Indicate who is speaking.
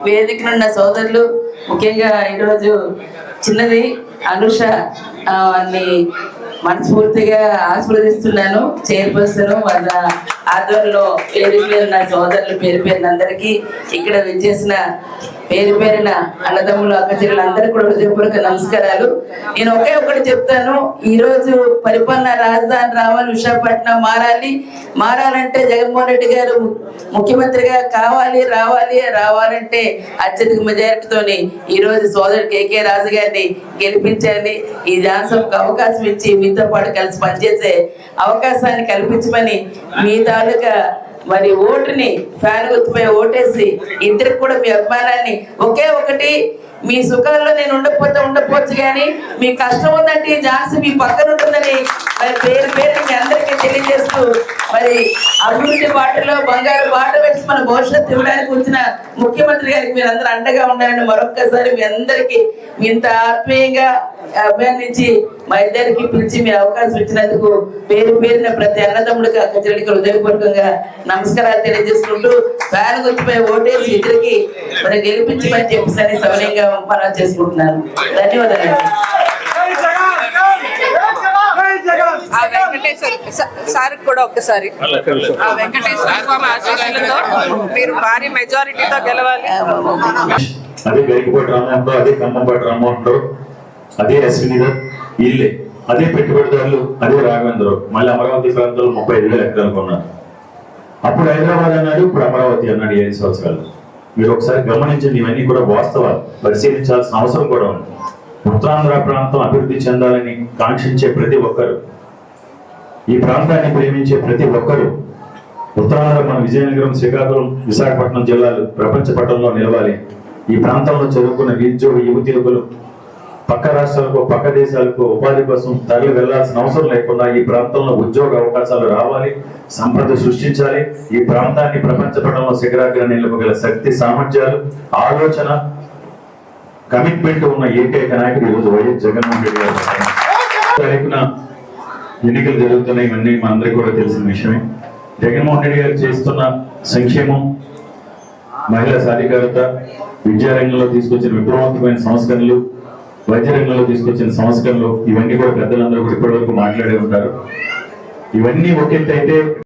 Speaker 1: వేదికనున్న సోదరులు ముఖ్యంగా ఈరోజు చిన్నది అనుష వారిని మనస్ఫూర్తిగా ఆస్వాదిస్తున్నాను చైర్పర్సన్ వాళ్ళ ఆధ్వర్యంలో పేరు పేరున సోదరులు పేరు పేరునందరికీ ఇక్కడ విచ్చేసిన పేరు పేరున అన్నదమ్ములు అక్కచెల్లెలు అందరికీ కూడా హృదయపూర్వక నమస్కారాలు. నేను ఒకే ఒకటి చెప్తాను. ఈ రోజు పరిపాలన రాజధాని రావాలి విశాఖపట్నం మారాలి. మారాలంటే జగన్మోహన్ రెడ్డి గారు ముఖ్యమంత్రిగా కావాలి రావాలి రావాలంటే అత్యధిక మెజారిటీతోని ఈ రోజు సోదరుడు కేకే రాజు గారిని గెలిపించాలి. ఈ జాన్సన్కు అవకాశం ఇచ్చి మీతో పాటు కలిసి పనిచేసే అవకాశాన్ని కల్పించమని మీ తాలూకా మరి ఓటుని ఫ్యాన్ గుర్తుపై ఓటేసి ఇద్దరికి కూడా మీ అభిమానాన్ని ఒకే ఒకటి మీ సుఖంలో నేను ఉండకపోతే ఉండకపోవచ్చు కానీ మీ కష్టం ఉందంటే ఈ ఝాన్సీ మీ పక్కన ఉంటుందని మరి పేరు పేరు మీ అందరికీ తెలియజేస్తూ మరి అభివృద్ధి బాటలో బంగారు బాట వేసి మన భవిష్యత్తు ఇవ్వడానికి వచ్చిన ముఖ్యమంత్రి గారికి మీరు అందరూ అండగా ఉండాలని మరొక్కసారి మీ అందరికీ ఇంత ఆత్మీయంగా అభినందించి మా ఇద్దరికి పిలిచి మీ అవకాశం ఇచ్చినందుకు పేరు పేరున ప్రతి అన్నదమ్ముడికి అక్కచెల్లికి హృదయపూర్వకంగా నమస్కారాలు తెలియజేసుకుంటూ ఫ్యాన్ గుర్తుపై ఓటేసి ఇద్దరికి మరి గెలిపించమని చెప్పేసి సవనీయంగా మనం చేసుకుంటున్నాను ధన్యవాదాలు.
Speaker 2: ఆ వెంకటేశ్వర స- సార్ కూడా ఒక్కసారి. ఆ వెంకటేశ్వర స్వామి ఆశీస్సులతో మీరు భారీ మెజారిటీతో గెలవాలి.
Speaker 3: అదే గరికపాటి రామోహన్ అదే ఖమ్మంపాటి రామోహన్ అదే అశ్విని వీళ్ళే. అదే పెట్టుబడిదారులు అదే రాఘవేంద్ర మళ్ళీ అమరావతి ప్రాంతంలో ముప్పై ఐదు వేల ఎకరాలు కొన్నారు అప్పుడు హైదరాబాద్ అన్నాడు ఇప్పుడు అమరావతి అన్నాడు ఏడు సంవత్సరాలు. మీరు ఒకసారి గమనించండి ఇవన్నీ కూడా వాస్తవాలు. పరిశీలించాల్సిన అవసరం కూడా ఉంది. ఉత్తరాంధ్ర ప్రాంతం అభివృద్ధి చెందాలని కాంక్షించే ప్రతి ఒక్కరు ఈ ప్రాంతాన్ని ప్రేమించే ప్రతి ఒక్కరు ఉత్తరాంధ్ర మన విజయనగరం శ్రీకాకుళం విశాఖపట్నం జిల్లాలు ప్రపంచ పటంలో నిలవాలి. ఈ ప్రాంతంలో చదువుకున్న నిరుద్యోగ యువతి యువకులు పక్క రాష్ట్రాలకు పక్క దేశాలకు ఉపాధి కోసం తరలి వెళ్ళాల్సిన అవసరం లేకుండా ఈ ప్రాంతంలో ఉద్యోగ అవకాశాలు రావాలి సంపద సృష్టించాలి. ఈ ప్రాంతాన్ని ప్రపంచ పటంలో శిఖరాగ్ర గల శక్తి సామర్థ్యాలు ఆలోచన కమిట్మెంట్ ఉన్న ఏకైక నాయకుడు ఈరోజు వైఎస్ జగన్మోహన్ రెడ్డి గారు. తారీఖున ఎన్నికలు జరుగుతున్నాయి ఇవన్నీ మనందరికీ కూడా తెలిసిన విషయమే. జగన్మోహన్ రెడ్డి గారు చేస్తున్న సంక్షేమం మహిళా సాధికారత విద్యారంగంలో తీసుకొచ్చిన విప్లవాత్మకమైన సంస్కరణలు వైద్య రంగంలో తీసుకొచ్చిన సంస్కరణలు ఇవన్నీ కూడా పెద్దలందరూ కూడా ఇప్పటివరకు మాట్లాడే ఉంటారు. ఇవన్నీ ఒక అయితే